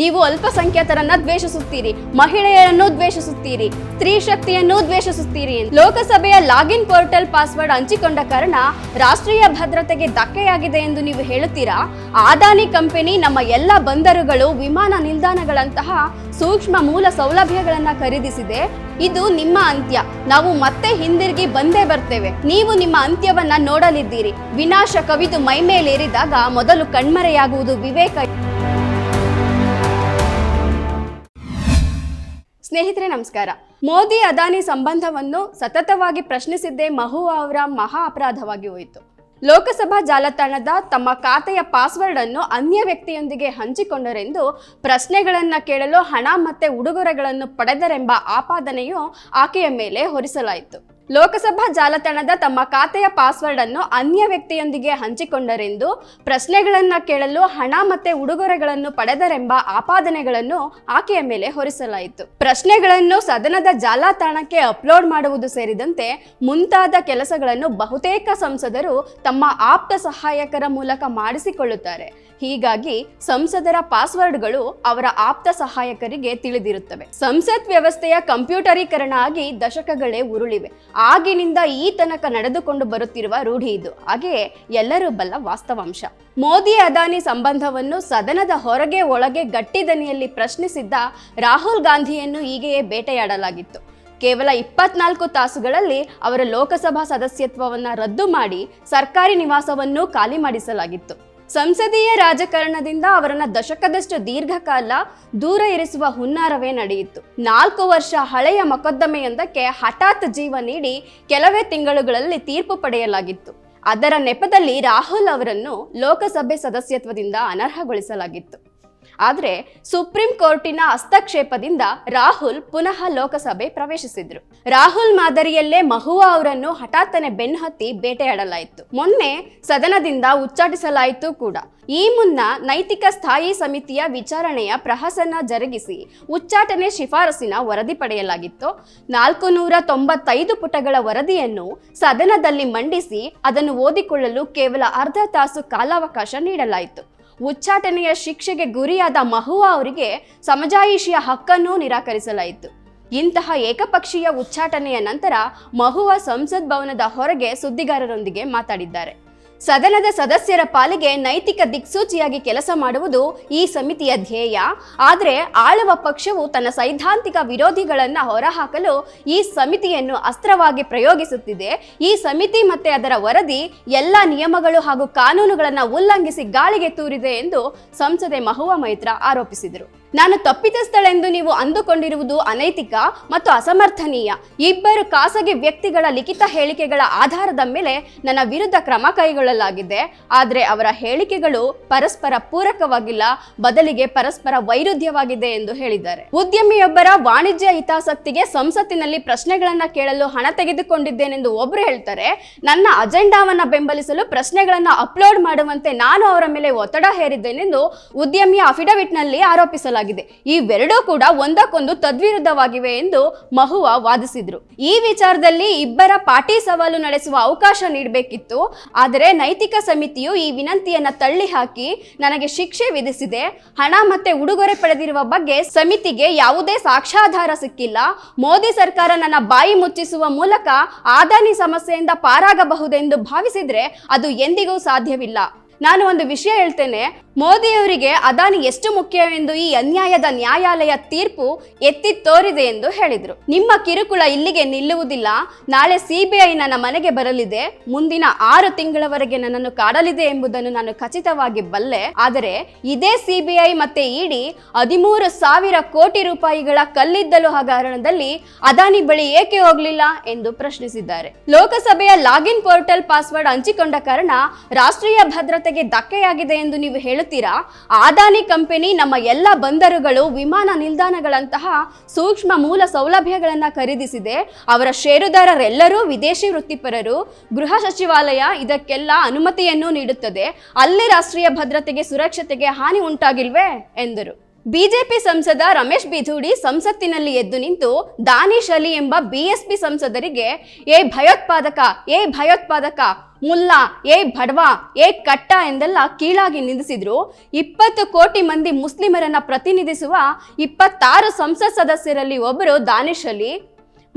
ನೀವು ಅಲ್ಪಸಂಖ್ಯಾತರನ್ನ ದ್ವೇಷಿಸುತ್ತೀರಿ, ಮಹಿಳೆಯರನ್ನು ದ್ವೇಷಿಸುತ್ತೀರಿ, ಸ್ತ್ರೀ ಶಕ್ತಿಯನ್ನು ದ್ವೇಷಿಸುತ್ತೀರಿ. ಲೋಕಸಭೆಯ ಲಾಗಿನ್ ಪೋರ್ಟಲ್ ಪಾಸ್ವರ್ಡ್ ಹಂಚಿಕೊಂಡ ಕಾರಣ ರಾಷ್ಟ್ರೀಯ ಭದ್ರತೆಗೆ ಧಕ್ಕೆಯಾಗಿದೆ ಎಂದು ನೀವು ಹೇಳುತ್ತೀರಾ? ಆದಾನಿ ಕಂಪನಿ ನಮ್ಮ ಎಲ್ಲ ಬಂದರುಗಳು ವಿಮಾನ ನಿಲ್ದಾಣಗಳಂತಹ ಸೂಕ್ಷ್ಮ ಮೂಲ ಸೌಲಭ್ಯಗಳನ್ನ ಖರೀದಿಸಿದೆ. ಇದು ನಿಮ್ಮ ಅಂತ್ಯ. ನಾವು ಮತ್ತೆ ಹಿಂದಿರುಗಿ ಬಂದೇ ಬರ್ತೇವೆ. ನೀವು ನಿಮ್ಮ ಅಂತ್ಯವನ್ನ ನೋಡಲಿದ್ದೀರಿ. ವಿನಾಶ ಕವಿದು ಮೈಮೇಲೇರಿದಾಗ ಮೊದಲು ಕಣ್ಮರೆಯಾಗುವುದು ವಿವೇಕ ಸ್ನೇಹಿತರೆ, ನಮಸ್ಕಾರ. ಮೋದಿ, ಅದಾನಿ ಸಂಬಂಧವನ್ನು ಸತತವಾಗಿ ಪ್ರಶ್ನಿಸಿದ್ದೇ ಮಹು ಅವರ ಮಹಾ ಅಪರಾಧವಾಗಿ ಹೋಯಿತು. ಲೋಕಸಭಾ ಜಾಲತಾಣದ ತಮ್ಮ ಖಾತೆಯ ಪಾಸ್ವರ್ಡ್ ಅನ್ನು ಅನ್ಯ ವ್ಯಕ್ತಿಯೊಂದಿಗೆ ಹಂಚಿಕೊಂಡರೆಂದು ಪ್ರಶ್ನೆಗಳನ್ನ ಕೇಳಲು ಹಣ ಮತ್ತೆ ಉಡುಗೊರೆಗಳನ್ನು ಪಡೆದರೆಂಬ ಆಪಾದನೆಯು ಆಕೆಯ ಮೇಲೆ ಹೊರಿಸಲಾಯಿತು. ಲೋಕಸಭಾ ಜಾಲತಾಣದ ತಮ್ಮ ಖಾತೆಯ ಪಾಸ್ವರ್ಡ್ ಅನ್ನು ಅನ್ಯ ವ್ಯಕ್ತಿಯೊಂದಿಗೆ ಹಂಚಿಕೊಂಡರೆಂದು ಪ್ರಶ್ನೆಗಳನ್ನು ಕೇಳಲು ಹಣ ಮತ್ತೆ ಉಡುಗೊರೆಗಳನ್ನು ಪಡೆದರೆಂಬ ಆಪಾದನೆಗಳನ್ನು ಆಕೆಯ ಮೇಲೆ ಹೊರಿಸಲಾಯಿತು. ಪ್ರಶ್ನೆಗಳನ್ನು ಸದನದ ಜಾಲತಾಣಕ್ಕೆ ಅಪ್ಲೋಡ್ ಮಾಡುವುದು ಸೇರಿದಂತೆ ಮುಂತಾದ ಕೆಲಸಗಳನ್ನು ಬಹುತೇಕ ಸಂಸದರು ತಮ್ಮ ಆಪ್ತ ಸಹಾಯಕರ ಮೂಲಕ ಮಾಡಿಸಿಕೊಳ್ಳುತ್ತಾರೆ. ಹೀಗಾಗಿ ಸಂಸದರ ಪಾಸ್ವರ್ಡ್ಗಳು ಅವರ ಆಪ್ತ ಸಹಾಯಕರಿಗೆ ತಿಳಿದಿರುತ್ತವೆ. ಸಂಸತ್ ವ್ಯವಸ್ಥೆಯ ಕಂಪ್ಯೂಟರೀಕರಣ ಆಗಿ ದಶಕಗಳೇ ಉರುಳಿವೆ. ಆಗಿನಿಂದ ಈ ತನಕ ನಡೆದುಕೊಂಡು ಬರುತ್ತಿರುವ ರೂಢಿ ಇದು. ಹಾಗೆಯೇ ಎಲ್ಲರೂ ಬಲ್ಲ ವಾಸ್ತವಾಂಶ. ಮೋದಿ ಅದಾನಿ ಸಂಬಂಧವನ್ನು ಸದನದ ಹೊರಗೆ ಒಳಗೆ ಗಟ್ಟಿ ದನಿಯಲ್ಲಿ ಪ್ರಶ್ನಿಸಿದ್ದ ರಾಹುಲ್ ಗಾಂಧಿಯನ್ನು ಹೀಗೆಯೇ ಬೇಟೆಯಾಡಲಾಗಿತ್ತು. ಕೇವಲ ಇಪ್ಪತ್ನಾಲ್ಕು ತಾಸುಗಳಲ್ಲಿ ಅವರ ಲೋಕಸಭಾ ಸದಸ್ಯತ್ವವನ್ನು ರದ್ದು ಮಾಡಿ ಸರ್ಕಾರಿ ನಿವಾಸವನ್ನೂ ಖಾಲಿ ಮಾಡಿಸಲಾಗಿತ್ತು. ಸಂಸದೀಯ ರಾಜಕಾರಣದಿಂದ ಅವರನ್ನ ದಶಕದಷ್ಟು ದೀರ್ಘಕಾಲ ದೂರ ಇರಿಸುವ ಹುನ್ನಾರವೇ ನಡೆಯಿತು. ನಾಲ್ಕು ವರ್ಷ ಹಳೆಯ ಮೊಕದ್ದಮೆಯೊಂದಕ್ಕೆ ಹಠಾತ್ ಜೀವ ನೀಡಿ ಕೆಲವೇ ತಿಂಗಳುಗಳಲ್ಲಿ ತೀರ್ಪು ಪಡೆಯಲಾಗಿತ್ತು. ಅದರ ನೆಪದಲ್ಲಿ ರಾಹುಲ್ ಅವರನ್ನು ಲೋಕಸಭೆ ಸದಸ್ಯತ್ವದಿಂದ ಅನರ್ಹಗೊಳಿಸಲಾಗಿತ್ತು. ಆದರೆ ಸುಪ್ರೀಂ ಕೋರ್ಟಿನ ಹಸ್ತಕ್ಷೇಪದಿಂದ ರಾಹುಲ್ ಪುನಃ ಲೋಕಸಭೆ ಪ್ರವೇಶಿಸಿದ್ರು. ರಾಹುಲ್ ಮಾದರಿಯಲ್ಲೇ ಮಹುವಾ ಅವರನ್ನು ಹಠಾತ್ತನೆ ಬೆನ್ನಹತ್ತಿ ಬೇಟೆಯಾಡಲಾಯಿತು ಮೊನ್ನೆ ಸದನದಿಂದ ಉಚ್ಚಾಟಿಸಲಾಯಿತು ಕೂಡ. ಈ ಮುನ್ನ ನೈತಿಕ ಸ್ಥಾಯಿ ಸಮಿತಿಯ ವಿಚಾರಣೆಯ ಪ್ರಹಸನ ಜರುಗಿಸಿ ಉಚ್ಚಾಟನೆ ಶಿಫಾರಸಿನ ವರದಿ ಪಡೆಯಲಾಗಿತ್ತು. ನಾಲ್ಕು ನೂರ ತೊಂಬತ್ತೈದು ಪುಟಗಳ ವರದಿಯನ್ನು ಸದನದಲ್ಲಿ ಮಂಡಿಸಿ ಅದನ್ನು ಓದಿಕೊಳ್ಳಲು ಕೇವಲ ಅರ್ಧ ತಾಸು ಕಾಲಾವಕಾಶ ನೀಡಲಾಯಿತು. ಉಚ್ಚಾಟನೆಯ ಶಿಕ್ಷೆಗೆ ಗುರಿಯಾದ ಮಹುವಾ ಅವರಿಗೆ ಸಮಜಾಯಿಷಿಯ ಹಕ್ಕನ್ನು ನಿರಾಕರಿಸಲಾಯಿತು. ಇಂತಹ ಏಕಪಕ್ಷೀಯ ಉಚ್ಚಾಟನೆಯ ನಂತರ ಮಹುವಾ ಸಂಸತ್ ಭವನದ ಹೊರಗೆ ಸುದ್ದಿಗಾರರೊಂದಿಗೆ ಮಾತಾಡಿದ್ದಾರೆ. ಸದನದ ಸದಸ್ಯರ ಪಾಲಿಗೆ ನೈತಿಕ ದಿಕ್ಸೂಚಿಯಾಗಿ ಕೆಲಸ ಮಾಡುವುದು ಈ ಸಮಿತಿಯ ಧ್ಯೇಯ. ಆದರೆ ಆಳುವ ಪಕ್ಷವು ತನ್ನ ಸೈದ್ಧಾಂತಿಕ ವಿರೋಧಿಗಳನ್ನು ಹೊರಹಾಕಲು ಈ ಸಮಿತಿಯನ್ನು ಅಸ್ತ್ರವಾಗಿ ಪ್ರಯೋಗಿಸುತ್ತಿದೆ. ಈ ಸಮಿತಿ ಮತ್ತೆ ಅದರ ವರದಿ ಎಲ್ಲ ನಿಯಮಗಳು ಹಾಗೂ ಕಾನೂನುಗಳನ್ನು ಉಲ್ಲಂಘಿಸಿ ಗಾಳಿಗೆ ತೂರಿದೆ ಎಂದು ಸಂಸದೆ ಮಹುವಾ ಮೈತ್ರ ಆರೋಪಿಸಿದರು. ನಾನು ತಪ್ಪಿತಸ್ಥಳೆಂದು ನೀವು ಅಂದುಕೊಂಡಿರುವುದು ಅನೈತಿಕ ಮತ್ತು ಅಸಮರ್ಥನೀಯ. ಇಬ್ಬರು ಖಾಸಗಿ ವ್ಯಕ್ತಿಗಳ ಲಿಖಿತ ಹೇಳಿಕೆಗಳ ಆಧಾರದ ಮೇಲೆ ನನ್ನ ವಿರುದ್ಧ ಕ್ರಮ ಕೈಗೊಳ್ಳಲಾಗಿದೆ. ಆದರೆ ಅವರ ಹೇಳಿಕೆಗಳು ಪರಸ್ಪರ ಪೂರಕವಾಗಿಲ್ಲ, ಬದಲಿಗೆ ಪರಸ್ಪರ ವೈರುಧ್ಯವಾಗಿದೆ ಎಂದು ಹೇಳಿದ್ದಾರೆ. ಉದ್ಯಮಿಯೊಬ್ಬರ ವಾಣಿಜ್ಯ ಹಿತಾಸಕ್ತಿಗೆ ಸಂಸತ್ತಿನಲ್ಲಿ ಪ್ರಶ್ನೆಗಳನ್ನ ಕೇಳಲು ಹಣ ತೆಗೆದುಕೊಂಡಿದ್ದೇನೆಂದು ಒಬ್ಬರು ಹೇಳ್ತಾರೆ, ನನ್ನ ಅಜೆಂಡಾವನ್ನ ಬೆಂಬಲಿಸಲು ಪ್ರಶ್ನೆಗಳನ್ನ ಅಪ್ಲೋಡ್ ಮಾಡುವಂತೆ ನಾನು ಅವರ ಮೇಲೆ ಒತ್ತಡ ಹೇರಿದ್ದೇನೆಂದು ಉದ್ಯಮಿಯ ಅಫಿಡವಿಟ್ನಲ್ಲಿ ಆರೋಪಿಸಲಾಗಿದೆ. ಇವೆರಡೂ ಕೂಡ ಒಂದಕ್ಕೊಂದು ತದ್ವಿರುದ್ಧವಾಗಿವೆ ಎಂದು ಮಹುವಾ ವಾದಿಸಿದ್ರು. ಈ ವಿಚಾರದಲ್ಲಿ ಇಬ್ಬರ ಪಾಟಿ ಸವಾಲು ನಡೆಸುವ ಅವಕಾಶ ನೀಡಬೇಕಿತ್ತು. ಆದರೆ ನೈತಿಕ ಸಮಿತಿಯು ಈ ವಿನಂತಿಯನ್ನ ತಳ್ಳಿ ಹಾಕಿ ನನಗೆ ಶಿಕ್ಷೆ ವಿಧಿಸಿದೆ. ಹಣ ಮತ್ತೆ ಉಡುಗೊರೆ ಪಡೆದಿರುವ ಬಗ್ಗೆ ಸಮಿತಿಗೆ ಯಾವುದೇ ಸಾಕ್ಷ್ಯಾಧಾರ ಸಿಕ್ಕಿಲ್ಲ. ಮೋದಿ ಸರ್ಕಾರ ನನ್ನ ಬಾಯಿ ಮುಚ್ಚಿಸುವ ಮೂಲಕ ಆದಾನಿ ಸಮಸ್ಯೆಯಿಂದ ಪಾರಾಗಬಹುದೆಂದು ಭಾವಿಸಿದ್ರೆ ಅದು ಎಂದಿಗೂ ಸಾಧ್ಯವಿಲ್ಲ. ನಾನು ಒಂದು ವಿಷಯ ಹೇಳ್ತೇನೆ. ಮೋದಿಯವರಿಗೆ ಅದಾನಿ ಎಷ್ಟು ಮುಖ್ಯವೆಂದು ಈ ಅನ್ಯಾಯದ ನ್ಯಾಯಾಲಯ ತೀರ್ಪು ಎತ್ತಿ ತೋರಿದೆ ಎಂದು ಹೇಳಿದರು. ನಿಮ್ಮ ಕಿರುಕುಳ ಇಲ್ಲಿಗೆ ನಿಲ್ಲುವುದಿಲ್ಲ. ನಾಳೆ ಸಿಬಿಐ ನನ್ನ ಮನೆಗೆ ಬರಲಿದೆ. ಮುಂದಿನ ಆರು ತಿಂಗಳವರೆಗೆ ನನ್ನನ್ನು ಕಾಡಲಿದೆ ಎಂಬುದನ್ನು ನಾನು ಖಚಿತವಾಗಿ ಬಲ್ಲೆ. ಆದರೆ ಇದೇ ಸಿಬಿಐ ಮತ್ತೆ ಇಡಿ ಹದಿಮೂರು ಸಾವಿರ ಕೋಟಿ ರೂಪಾಯಿಗಳ ಕಲ್ಲಿದ್ದಲು ಹಗರಣದಲ್ಲಿ ಅದಾನಿ ಬಳಿ ಏಕೆ ಹೋಗ್ಲಿಲ್ಲ ಎಂದು ಪ್ರಶ್ನಿಸಿದ್ದಾರೆ. ಲೋಕಸಭೆಯ ಲಾಗಿನ್ ಪೋರ್ಟಲ್ ಪಾಸ್ವರ್ಡ್ ಹಂಚಿಕೊಂಡ ಕಾರಣ ರಾಷ್ಟ್ರೀಯ ಭದ್ರತೆಗೆ ಧಕ್ಕೆಯಾಗಿದೆ ಎಂದು ನೀವು ಹೇಳುತ್ತೀರಾ. ಆದಾನಿ ಕಂಪನಿ ನಮ್ಮ ಎಲ್ಲ ಬಂದರುಗಳು ವಿಮಾನ ನಿಲ್ದಾಣಗಳಂತಹ ಸೂಕ್ಷ್ಮ ಮೂಲ ಸೌಲಭ್ಯಗಳನ್ನ ಖರೀದಿಸಿದೆ. ಅವರ ಷೇರುದಾರರೆಲ್ಲರೂ ವಿದೇಶಿ ವೃತ್ತಿಪರರು. ಗೃಹ ಸಚಿವಾಲಯ ಇದಕ್ಕೆಲ್ಲ ಅನುಮತಿಯನ್ನು ನೀಡುತ್ತದೆ. ಅಲ್ಲಿ ರಾಷ್ಟ್ರೀಯ ಭದ್ರತೆಗೆ, ಸುರಕ್ಷತೆಗೆ ಹಾನಿ ಉಂಟಾಗಿಲ್ವೇ? ಎಂದರು. ಬಿಜೆಪಿ ಸಂಸದ ರಮೇಶ್ ಬಿಧೂಡಿ ಸಂಸತ್ತಿನಲ್ಲಿ ಎದ್ದು ನಿಂತು ದಾನಿಶ್ ಅಲಿ ಎಂಬ ಬಿಎಸ್ಪಿ ಸಂಸದರಿಗೆ, ಏ ಭಯೋತ್ಪಾದಕ ಏ ಭಯೋತ್ಪಾದಕ, ಮುಲ್ಲಾ, ಏ ಬಡವಾ ಏ ಕಟ್ಟ ಎಂದೆಲ್ಲ ಕೀಳಾಗಿ ನಿಂದಿಸಿದ್ರು. ಇಪ್ಪತ್ತು ಕೋಟಿ ಮಂದಿ ಮುಸ್ಲಿಮರನ್ನ ಪ್ರತಿನಿಧಿಸುವ ಇಪ್ಪತ್ತಾರು ಸಂಸತ್ ಸದಸ್ಯರಲ್ಲಿ ಒಬ್ಬರು ದಾನಿಶ್ ಅಲಿ.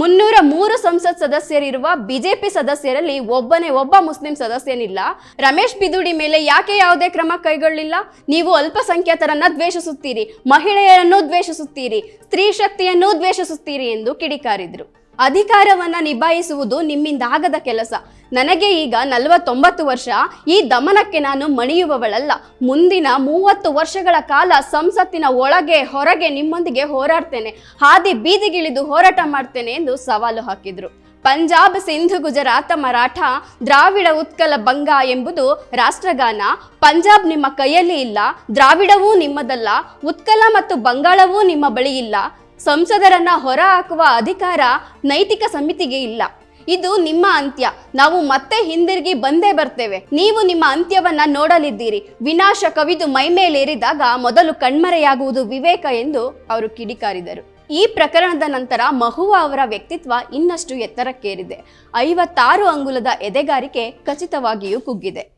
ಮುನ್ನೂರ ಮೂರು ಸಂಸತ್ ಸದಸ್ಯರಿರುವ ಬಿಜೆಪಿ ಸದಸ್ಯರಲ್ಲಿ ಒಬ್ಬನೇ ಒಬ್ಬ ಮುಸ್ಲಿಂ ಸದಸ್ಯನಿಲ್ಲ. ರಮೇಶ್ ಬಿದುಡಿ ಮೇಲೆ ಯಾಕೆ ಯಾವುದೇ ಕ್ರಮ ಕೈಗೊಳ್ಳಿಲ್ಲ? ನೀವು ಅಲ್ಪಸಂಖ್ಯಾತರನ್ನ ದ್ವೇಷಿಸುತ್ತೀರಿ, ಮಹಿಳೆಯರನ್ನು ದ್ವೇಷಿಸುತ್ತೀರಿ, ಸ್ತ್ರೀ ಶಕ್ತಿಯನ್ನು ದ್ವೇಷಿಸುತ್ತೀರಿ ಎಂದು ಕಿಡಿಕಾರಿದ್ರು. ಅಧಿಕಾರವನ್ನ ನಿಭಾಯಿಸುವುದು ನಿಮ್ಮಿಂದ ಆಗದ ಕೆಲಸ. ನನಗೆ ಈಗ ನಲವತ್ತೊಂಬತ್ತು ವರ್ಷ. ಈ ದಮನಕ್ಕೆ ನಾನು ಮಣಿಯುವವಳಲ್ಲ. ಮುಂದಿನ ಮೂವತ್ತು ವರ್ಷಗಳ ಕಾಲ ಸಂಸತ್ತಿನ ಒಳಗೆ, ಹೊರಗೆ ನಿಮ್ಮೊಂದಿಗೆ ಹೋರಾಡ್ತೇನೆ. ಹಾದಿ ಬೀದಿಗಿಳಿದು ಹೋರಾಟ ಮಾಡ್ತೇನೆ ಎಂದು ಸವಾಲು ಹಾಕಿದ್ರು. ಪಂಜಾಬ್ ಸಿಂಧು ಗುಜರಾತ್ ಮರಾಠ ದ್ರಾವಿಡ ಉತ್ಕಲ ಭಂಗ ಎಂಬುದು ರಾಷ್ಟ್ರಗಾನ. ಪಂಜಾಬ್ ನಿಮ್ಮ ಕೈಯಲ್ಲಿ ಇಲ್ಲ. ದ್ರಾವಿಡವೂ ನಿಮ್ಮದಲ್ಲ. ಉತ್ಕಲ ಮತ್ತು ಬಂಗಾಳವೂ ನಿಮ್ಮ ಬಳಿ ಇಲ್ಲ. ಸಂಸದರನ್ನ ಹೊರ ಹಾಕುವ ಅಧಿಕಾರ ನೈತಿಕ ಸಮಿತಿಗೆ ಇಲ್ಲ. ಇದು ನಿಮ್ಮ ಅಂತ್ಯ. ನಾವು ಮತ್ತೆ ಹಿಂದಿರುಗಿ ಬಂದೇ ಬರ್ತೇವೆ. ನೀವು ನಿಮ್ಮ ಅಂತ್ಯವನ್ನ ನೋಡಲಿದ್ದೀರಿ. ವಿನಾಶ ಕವಿದು ಮೈಮೇಲೇರಿದಾಗ ಮೊದಲು ಕಣ್ಮರೆಯಾಗುವುದು ವಿವೇಕ ಎಂದು ಅವರು ಕಿಡಿಕಾರಿದರು. ಈ ಪ್ರಕರಣದ ನಂತರ ಮಹುವಾ ಅವರ ವ್ಯಕ್ತಿತ್ವ ಇನ್ನಷ್ಟು ಎತ್ತರಕ್ಕೇರಿದೆ. ಐವತ್ತಾರು ಅಂಗುಲದ ಎದೆಗಾರಿಕೆ ಖಚಿತವಾಗಿಯೂ ಕುಗ್ಗಿದೆ.